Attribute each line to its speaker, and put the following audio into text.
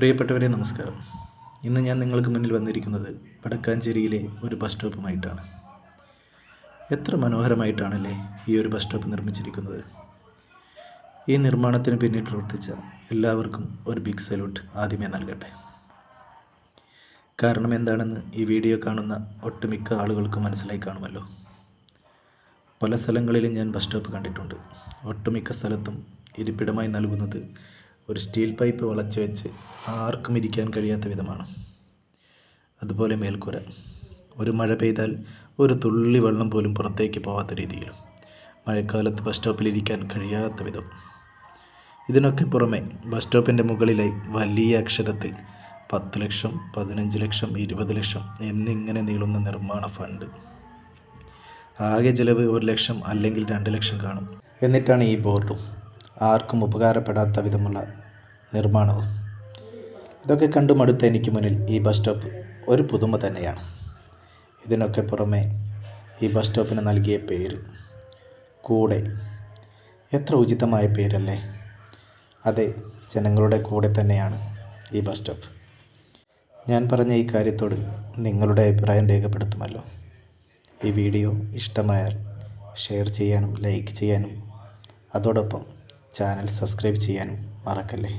Speaker 1: പ്രിയപ്പെട്ടവരെ നമസ്കാരം. ഇന്ന് ഞാൻ നിങ്ങൾക്ക് മുന്നിൽ വന്നിരിക്കുന്നത് വടക്കാഞ്ചേരിയിലെ ഒരു ബസ് സ്റ്റോപ്പുമായിട്ടാണ്. എത്ര മനോഹരമായിട്ടാണല്ലേ ഈ ഒരു ബസ് സ്റ്റോപ്പ് നിർമ്മിച്ചിരിക്കുന്നത്. ഈ നിർമ്മാണത്തിന് പിന്നിൽ പ്രവർത്തിച്ച എല്ലാവർക്കും ഒരു ബിഗ് സല്യൂട്ട് ആദ്യമേ നൽകട്ടെ. കാരണം എന്താണെന്ന് ഈ വീഡിയോ കാണുന്ന ഒട്ടുമിക്ക ആളുകൾക്കും മനസ്സിലായി കാണുമല്ലോ. പല സ്ഥലങ്ങളിലും ഞാൻ ബസ് സ്റ്റോപ്പ് കണ്ടിട്ടുണ്ട്. ഒട്ടുമിക്ക സ്ഥലത്തും ഇരിപ്പിടമായി നൽകുന്നത് ഒരു സ്റ്റീൽ പൈപ്പ് വളച്ച് വെച്ച് ആർക്കും ഇരിക്കാൻ കഴിയാത്ത വിധമാണ്. അതുപോലെ മേൽക്കൂര. ഒരു മഴ പെയ്താൽ ഒരു തുള്ളി വെള്ളം പോലും പുറത്തേക്ക് പോകാത്ത രീതിയിലും. മഴക്കാലത്ത് ബസ് സ്റ്റോപ്പിൽ ഇരിക്കാൻ കഴിയാത്ത വിധം. ഇതിനൊക്കെ പുറമെ ബസ് സ്റ്റോപ്പിന്റെ മുകളിലായി വലിയ അക്ഷരത്തിൽ പത്ത് ലക്ഷം പതിനഞ്ച് ലക്ഷം ഇരുപത് ലക്ഷം എന്നിങ്ങനെ നീളുന്ന നിർമ്മാണ ഫണ്ട്. ആകെ ചിലവ് ഒരു ലക്ഷം അല്ലെങ്കിൽ രണ്ട് ലക്ഷം കാണും. എന്നിട്ടാണ് ഈ ബോർഡും. ആർക്കും ഉപകാരപ്പെടാത്ത വിധമുള്ള നിർമ്മാണവും. ഇതൊക്കെ കണ്ടു മടുത്ത എനിക്ക് മുന്നിൽ ഈ ബസ് സ്റ്റോപ്പ് ഒരു പുതുമ തന്നെയാണ്. ഇതിനൊക്കെ പുറമെ ഈ ബസ് സ്റ്റോപ്പിന് നൽകിയ പേര് കൂടെ. എത്ര ഉചിതമായ പേരല്ലേ? അതെ ജനങ്ങളുടെ കൂടെ തന്നെയാണ് ഈ ബസ് സ്റ്റോപ്പ്. ഞാൻ പറഞ്ഞ ഈ കാര്യത്തോട് നിങ്ങളുടെ അഭിപ്രായം രേഖപ്പെടുത്തുമല്ലോ. ഈ വീഡിയോ ഇഷ്ടമായാൽ ഷെയർ ചെയ്യാനും ലൈക്ക് ചെയ്യാനും അതോടൊപ്പം ചാനൽ സബ്സ്ക്രൈബ് ചെയ്യാനും മറക്കല്ലേ?